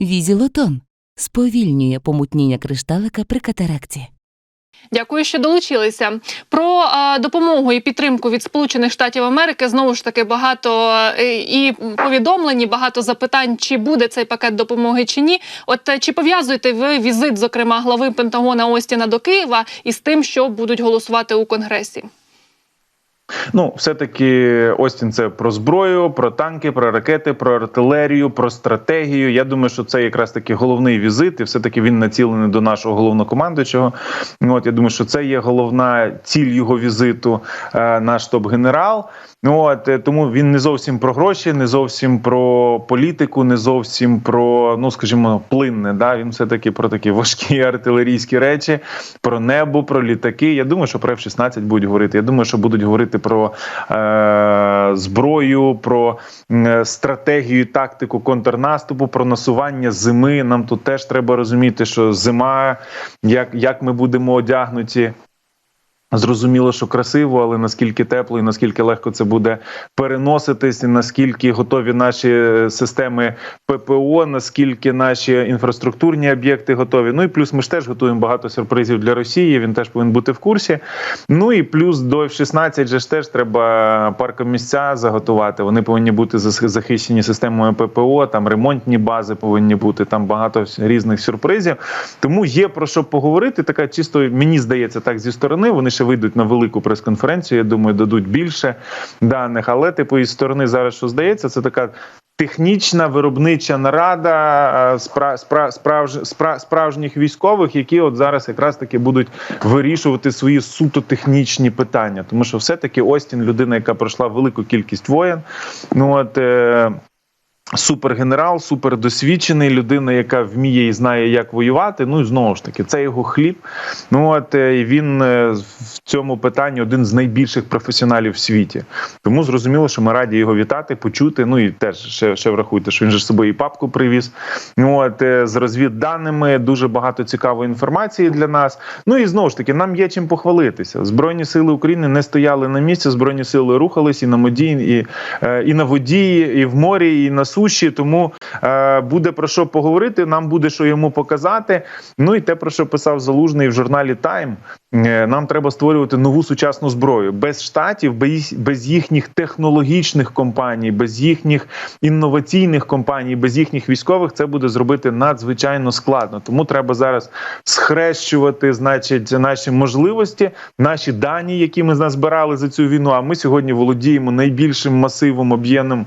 Візілотон сповільнює помутніння кришталика при катаракті. Дякую, що долучилися. Про е, допомогу і підтримку від Сполучених Штатів Америки знову ж таки багато е, і повідомлень, багато запитань, чи буде цей пакет допомоги чи ні. От е, чи пов'язуєте ви візит, зокрема глави Пентагона Остіна до Києва із тим, що будуть голосувати у Конгресі? Ну, все-таки Остін це про зброю, про танки, про ракети, про артилерію, про стратегію. Я думаю, що це якраз таки головний візит, і все-таки він націлений до нашого головнокомандуючого. От я думаю, що це є головна ціль його візиту, е, наш топ-генерал. Ну от е, тому він не зовсім про гроші, не зовсім про політику, не зовсім про, ну скажімо, плинне. Да, він все таки про такі важкі артилерійські речі, про небо, про літаки. Я думаю, що про F-16 будуть говорити. Я думаю, що будуть говорити про е, зброю, про е, стратегію, тактику контрнаступу, про насування зими. Нам тут теж треба розуміти, що зима, як, як ми будемо одягнуті. Зрозуміло, що красиво, але наскільки тепло і наскільки легко це буде переноситись, і наскільки готові наші е, системи ППО, наскільки наші інфраструктурні об'єкти готові. Ну і плюс ми ж теж готуємо багато сюрпризів для Росії. Він теж повинен бути в курсі. Ну і плюс до F-16 же ж теж треба паркомісця заготувати. Вони повинні бути захищені системою ППО. Там ремонтні бази повинні бути. Там багато різних сюрпризів. Тому є про що поговорити. Така чисто мені здається, так зі сторони. Вони ще вийдуть на велику прес-конференцію. Я думаю, дадуть більше даних. Але типу із сторони зараз, що здається, це така. Технічна виробнича нарада е, спра, спра, справж, спра, справжніх військових, які от зараз якраз таки будуть вирішувати свої суто технічні питання, тому що все-таки Остін людина, яка пройшла велику кількість воєн. Ну от е, супергенерал, супердосвідчений, людина, яка вміє і знає, як воювати. Ну і знову ж таки, це його хліб. Ну от е, він е, в цьому питанні один з найбільших професіоналів в світі. Тому зрозуміло, що ми раді його вітати, почути. Ну і теж ще, ще врахуйте, що він же з собою і папку привіз. Ну от е, з розвідданими дуже багато цікавої інформації для нас. Ну і знову ж таки, нам є чим похвалитися. Збройні сили України не стояли на місці. Збройні сили рухались і на моді, і, і на воді, і в морі, і на суші. Тому е, буде про що поговорити. Нам буде що йому показати. Ну і те, про що писав залужний в журналі Тайм. Е, Нам треба створювати нову сучасну зброю без штатів, без, їхніх технологічних компаній, без їхніх інноваційних компаній, без їхніх військових. Це буде зробити надзвичайно складно. Тому треба зараз схрещувати, значить, наші можливості, наші дані, які ми назбирали за цю війну. А ми сьогодні володіємо найбільшим масивом об'ємним.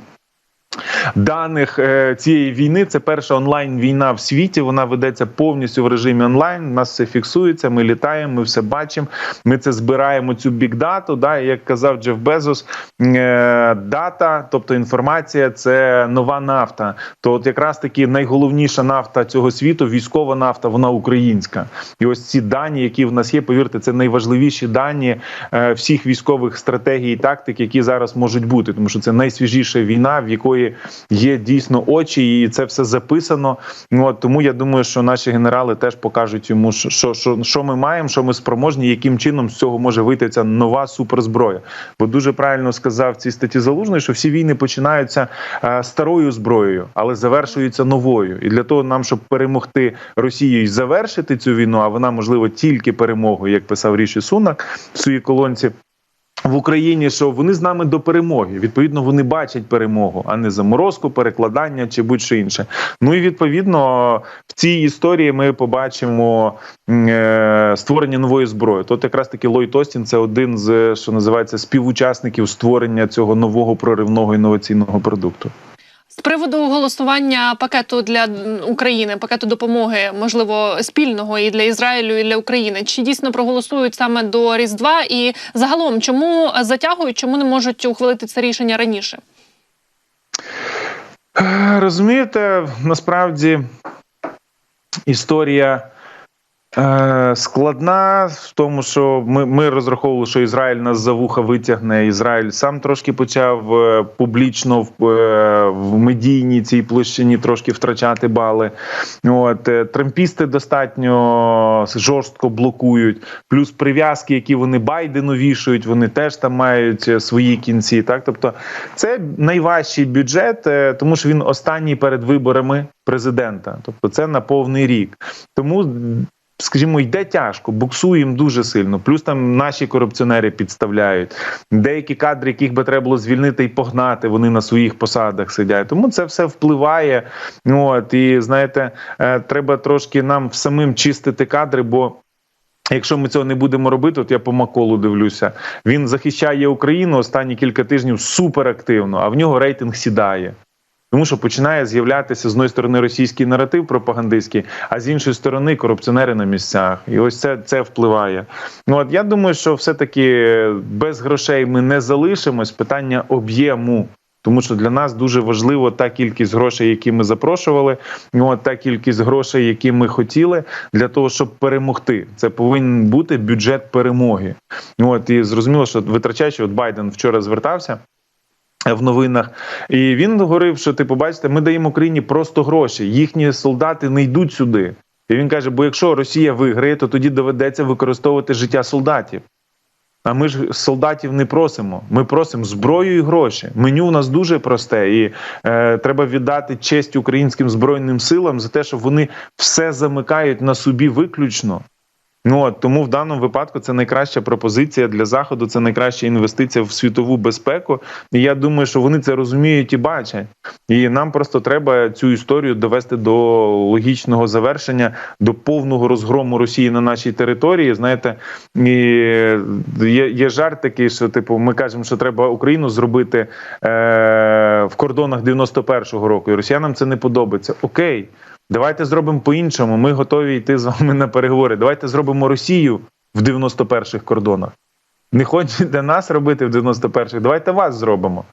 Даних е, цієї війни це перша онлайн війна в світі. Вона ведеться повністю в режимі онлайн. У нас все фіксується. Ми літаємо, ми все бачимо. Ми це збираємо цю бікдату. Да, як казав Джеф Безос, е, дата, тобто інформація, це нова нафта. То, от якраз таки найголовніша нафта цього світу, військова нафта, вона українська. І ось ці дані, які в нас є, повірте, це найважливіші дані е, всіх військових стратегій і тактик, які зараз можуть бути, тому що це найсвіжіша війна, в якої є дійсно очі, і це все записано. Ну, От, тому я думаю, що наші генерали теж покажуть йому, що, що, що, ми маємо, що ми спроможні, яким чином з цього може вийти ця нова суперзброя. Бо дуже правильно сказав в цій статті залужної, що всі війни починаються е, старою зброєю, але завершуються новою. І для того нам, щоб перемогти Росію і завершити цю війну, а вона можливо тільки перемогою, як писав Ріші Сунак в своїй колонці. В Україні, що вони з нами до перемоги. Відповідно, вони бачать перемогу, а не заморозку, перекладання чи будь-що інше. Ну і відповідно в цій історії ми побачимо е, створення нової зброї. Тут якраз таки Лой Тостін – це один з що називається співучасників створення цього нового проривного інноваційного продукту. З приводу голосування пакету для України, пакету допомоги, можливо, спільного і для Ізраїлю, і для України, чи дійсно проголосують саме до Різдва? І загалом, чому затягують, чому не можуть ухвалити це рішення раніше? Е, Розумієте, насправді історія складна в тому, що ми, ми розраховували, що Ізраїль нас за вуха витягне. Ізраїль сам трошки почав е, публічно в, е, в медійній цій площині трошки втрачати бали. От е, трампісти достатньо жорстко блокують. Плюс прив'язки, які вони Байдену вішають, вони теж там мають е, свої кінці. Так, тобто, це найважчий бюджет, е, тому що він останній перед виборами президента. Тобто, це на повний рік. Тому скажімо, йде тяжко, буксуємо дуже сильно. Плюс там наші корупціонери підставляють. Деякі кадри, яких би треба було звільнити і погнати, вони на своїх посадах сидять. Тому це все впливає. От і знаєте, е, треба трошки нам самим чистити кадри, бо. Якщо ми цього не будемо робити, от я по Маколу дивлюся. Він захищає Україну останні кілька тижнів суперактивно, а в нього рейтинг сідає. Тому що починає з'являтися з одної сторони російський наратив пропагандистський, а з іншої сторони корупціонери на місцях. І ось це, це впливає. Ну от я думаю, що все-таки без грошей ми не залишимось. Питання об'єму. Тому що для нас дуже важливо та кількість грошей, які ми запрошували, ну, от та кількість грошей, які ми хотіли, для того, щоб перемогти. Це повинен бути бюджет перемоги. Ну, От і зрозуміло, що витрачаючи, от Байден вчора звертався в новинах, і він говорив, що типу, бачите, ми даємо Україні просто гроші. Їхні солдати не йдуть сюди. І він каже: бо якщо Росія виграє, то тоді доведеться використовувати життя солдатів. А ми ж солдатів не просимо. Ми просимо зброю і гроші. Меню у нас дуже просте, і е, треба віддати честь українським збройним силам за те, що вони все замикають на собі виключно. Ну от тому в даному випадку це найкраща пропозиція для заходу. Це найкраща інвестиція в світову безпеку. І я думаю, що вони це розуміють і бачать. І нам просто треба цю історію довести до логічного завершення, до повного розгрому Росії на нашій території. Знаєте, і є, є жарт такий, що типу, ми кажемо, що треба Україну зробити е, в кордонах 91-го року. І росіянам це не подобається. Окей. Давайте зробимо по-іншому. Ми готові йти з вами на переговори. Давайте зробимо Росію в 91-х кордонах. Не хочете нас робити в 91-х, давайте вас зробимо.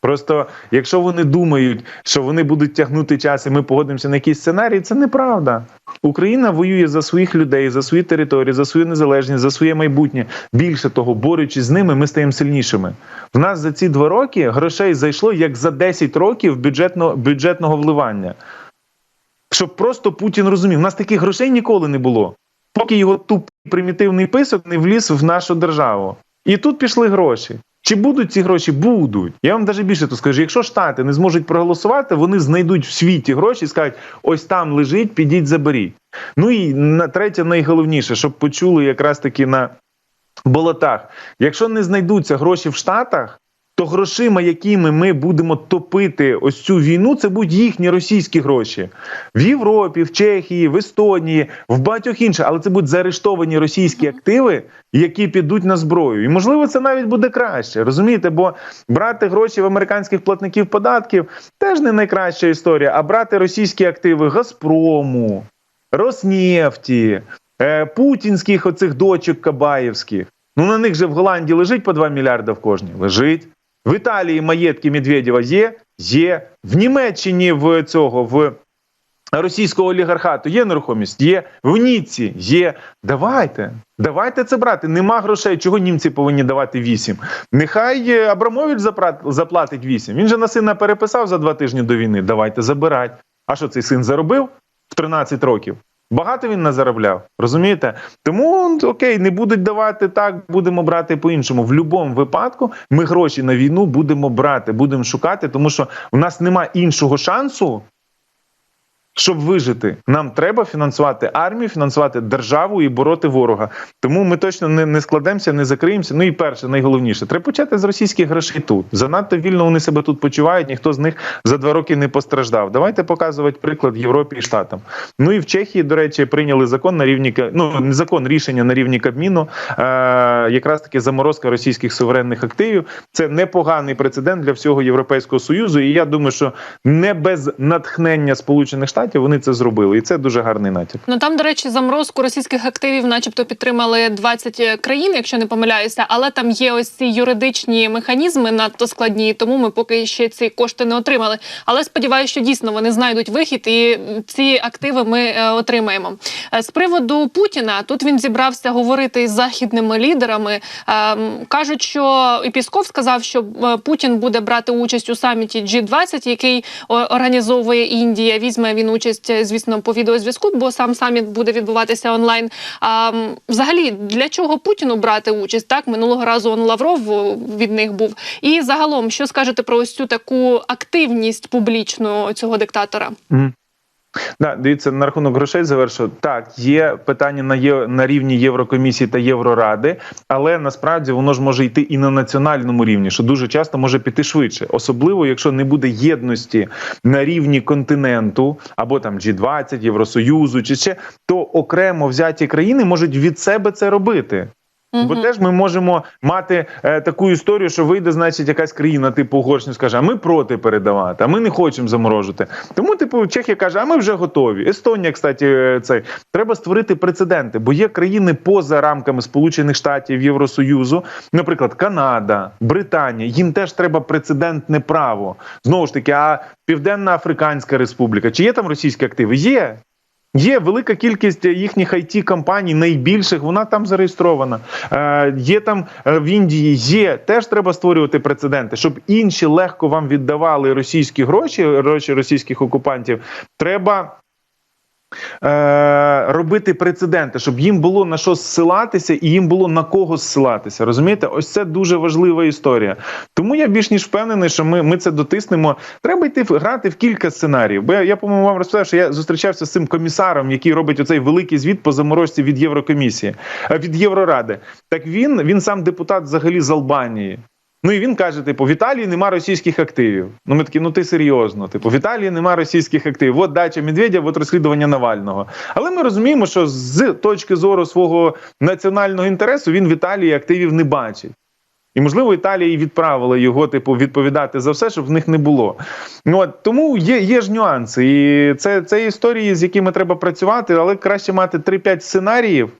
Просто якщо вони думають, що вони будуть тягнути час, і ми погодимося на якийсь сценарій, це неправда. Україна воює за своїх людей, за свої території, за свою незалежність, за своє майбутнє. Більше того, борючись з ними, ми стаємо сильнішими. В нас за ці два роки грошей зайшло як за 10 років бюджетного, бюджетного вливання. Щоб просто Путін розумів, у нас таких грошей ніколи не було, поки його тупий примітивний писок не вліз в нашу державу. І тут пішли гроші. Чи будуть ці гроші? Будуть. Я вам навіть більше то скажу: якщо Штати не зможуть проголосувати, вони знайдуть в світі гроші і скажуть: ось там лежить, підіть, заберіть. Ну і на третє, найголовніше, щоб почули якраз таки на болотах. Якщо не знайдуться гроші в Штатах, то грошима, якими ми будемо топити ось цю війну, це будуть їхні російські гроші в Європі, в Чехії, в Естонії, в багатьох інших, але це будуть заарештовані російські активи, які підуть на зброю. І можливо, це навіть буде краще. Розумієте, бо брати гроші в американських платників податків теж не найкраща історія. А брати російські активи Газпрому, Роснефті, е, путінських оцих дочок Кабаєвських. Ну на них же в Голландії лежить по 2 мільярда в кожній. Лежить. В Італії маєтки Медведєва є, є. В Німеччині в цього в російського олігархату є нерухомість, є. В Ніці є. Давайте, давайте це брати. Нема грошей. Чого німці повинні давати 8? Нехай е, Абрамович заплатить 8. Він же на сина переписав за два тижні до війни. Давайте забирать. А що цей син заробив в 13 років? Багато він не заробляв, розумієте? Тому окей, не будуть давати так, будемо брати по-іншому. В будь-якому випадку ми гроші на війну будемо брати, будемо шукати, тому що у нас нема іншого шансу, щоб вижити. Нам треба фінансувати армію, фінансувати державу і бороти ворога. Тому ми точно не, не складемося, не закриємося. Ну і перше, найголовніше, треба почати з російських грошей тут. Занадто вільно вони себе тут почувають. Ніхто з них за два роки не постраждав. Давайте показувати приклад Європі і Штатам. Ну і в Чехії, до речі, прийняли закон на рівні ну не закон, рішення на рівні Кабміну. Е, якраз таки заморозка російських суверенних активів. Це непоганий прецедент для всього Європейського союзу. І я думаю, що не без натхнення Сполучених Штатів. Штатів. Вони це зробили, і це дуже гарний натяк. Ну там, до речі, заморозку російських активів, начебто, підтримали 20 країн, якщо не помиляюся, але там є ось ці юридичні механізми надто складні, тому ми поки ще ці кошти не отримали. Але сподіваюся, що дійсно вони знайдуть вихід, і ці активи ми е, отримаємо. Е, З приводу Путіна тут він зібрався говорити із західними лідерами. Ем, кажуть, що і Пісков сказав, що е, Путін буде брати участь у саміті G20, який організовує Індія. Візьме він участь, е, звісно, по відеозв'язку, бо сам саміт буде відбуватися онлайн. А взагалі для чого Путіну брати участь? Так минулого разу он Лавров від них був. І загалом, що скажете про ось цю таку активність публічну цього диктатора? Мгм. Да, дивіться, на рахунок грошей завершу. Так, є питання на є на рівні Єврокомісії та Євроради, але насправді воно ж може йти і на національному рівні, що дуже часто може піти швидше, особливо якщо не буде єдності на рівні континенту або там G20, Євросоюзу, чи ще то окремо взяті країни можуть від себе це робити. Бо теж ми можемо мати е, таку історію, що вийде, значить, якась країна, типу Угорщина, скаже, а ми проти передавати, а ми не хочемо заморожити. Тому, типу, Чехія каже, а ми вже готові. Естонія, кстати, е, цей треба створити прецеденти, бо є країни поза рамками Сполучених Штатів Євросоюзу, наприклад, Канада, Британія. Їм теж треба прецедентне право. Знову ж таки, а Південна Африканська Республіка, чи є там російські активи? Є. Є велика кількість їхніх it компаній, найбільших, вона там зареєстрована. Е, є там е, в Індії, є теж треба створювати прецеденти, щоб інші легко вам віддавали російські гроші, гроші російських окупантів. Треба. Е, робити прецеденти, щоб їм було на що зсилатися і їм було на кого зсилатися. Розумієте, ось це дуже важлива історія. Тому я більш ніж впевнений, що ми, ми це дотиснемо. Треба йти грати в кілька сценаріїв. Бо я, я по-моєму вам розповідав, що я зустрічався з цим комісаром, який робить оцей великий звіт по заморозці від Єврокомісії, е, від Євроради. Так він, він сам депутат взагалі з Албанії. Ну і він каже: типу, в Італії нема російських активів. Ну ми такі, ну ти серйозно. Типу, в Італії нема російських активів. От дача Медведя, от розслідування Навального. Але ми розуміємо, що з точки зору свого національного інтересу він в Італії активів не бачить. І, можливо, Італія і відправила його, типу, відповідати за все, щоб в них не було. Ну, от, тому є, є ж нюанси. І це, це історії, з якими треба працювати, але краще мати 3-5 сценаріїв,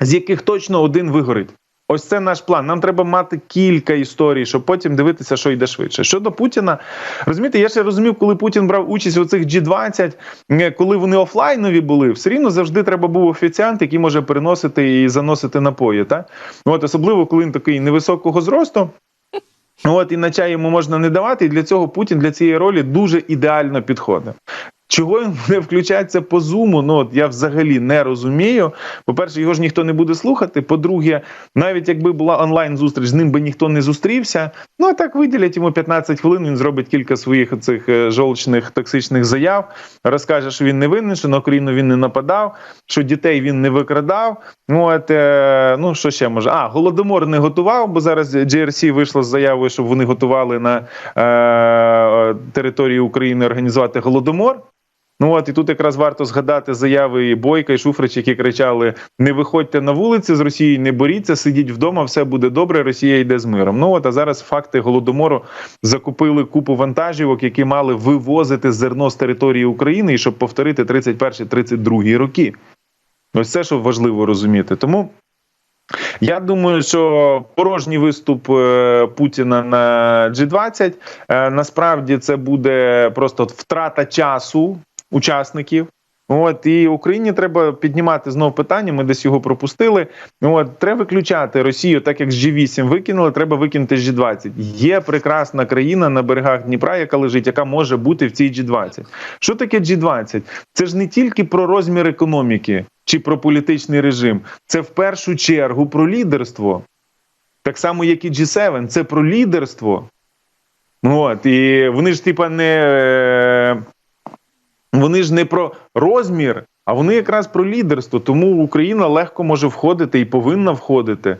з яких точно один вигорить. Ось це наш план. Нам треба мати кілька історій, щоб потім дивитися, що йде швидше. Щодо Путіна, розумієте, я ще розумів, коли Путін брав участь у цих G20, е, коли вони офлайнові були, все рівно завжди треба був офіціант, який може переносити і заносити напої. Та? От, особливо, коли він такий невисокого зросту. От і на чай йому можна не давати, і для цього Путін для цієї ролі дуже ідеально підходить. Чого він не включається по зуму? Ну от я взагалі не розумію. По-перше, його ж ніхто не буде слухати. По-друге, навіть якби була онлайн зустріч, з ним би ніхто не зустрівся. Ну а так виділять йому 15 хвилин. Він зробить кілька своїх цих е, жовчних токсичних заяв, розкаже, що він не винен, що на Україну він не нападав, що дітей він не викрадав. Ну от е, ну що ще може? А голодомор не готував, бо зараз GRC вийшло з заявою, щоб вони готували на е, території України організувати голодомор. Ну от і тут якраз варто згадати заяви Бойка і Шуфрич, які кричали: не виходьте на вулиці з Росії, не боріться, сидіть вдома, все буде добре. Росія йде з миром. Ну от а зараз факти голодомору закупили купу вантажівок, які мали вивозити зерно з території України, і щоб повторити 31-32 роки. Ось це що важливо розуміти. Тому. Я думаю, що порожній виступ е, Путіна на G20 е, насправді це буде просто втрата часу учасників. От і Україні треба піднімати знову питання. Ми десь його пропустили. От треба виключати Росію, так як з G8 викинули, треба викинути з G20. Є прекрасна країна на берегах Дніпра, яка лежить, яка може бути в цій G20. Що таке G20? Це ж не тільки про розмір економіки чи про політичний режим, це в першу чергу про лідерство. Так само, як і G7, це про лідерство. От, і вони ж, типа, не. Вони ж не про розмір, а вони якраз про лідерство. Тому Україна легко може входити і повинна входити.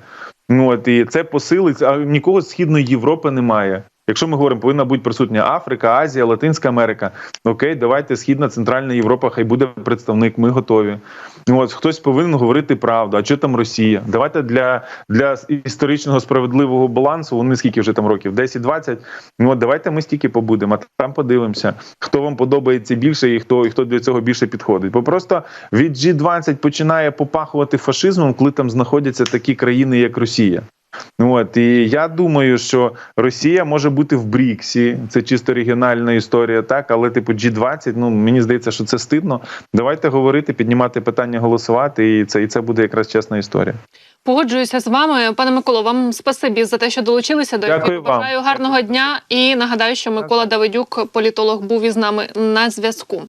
Ну, от, і це посилить, а нікого з Східної Європи немає. Якщо ми говоримо, повинна бути присутня Африка, Азія, Латинська Америка. Окей, давайте Східна Центральна Європа, хай буде представник. Ми готові. От хтось повинен говорити правду. А що там Росія? Давайте для, для історичного справедливого балансу. Вони скільки вже там років? 10-20. Ну от давайте ми стільки побудемо. А там подивимося, хто вам подобається більше, і хто і хто для цього більше підходить. Бо просто від G20 починає попахувати фашизмом, коли там знаходяться такі країни, як Росія. От і я думаю, що Росія може бути в Бріксі, це чисто регіональна історія, так але типу G20, ну мені здається, що це стидно. Давайте говорити, піднімати питання, голосувати, і це і це буде якраз чесна історія. Погоджуюся з вами, пане Миколо. Вам спасибі за те, що долучилися до Дякую ефіру. вам. Бажаю гарного дня і нагадаю, що Микола Давидюк, політолог, був із нами на зв'язку.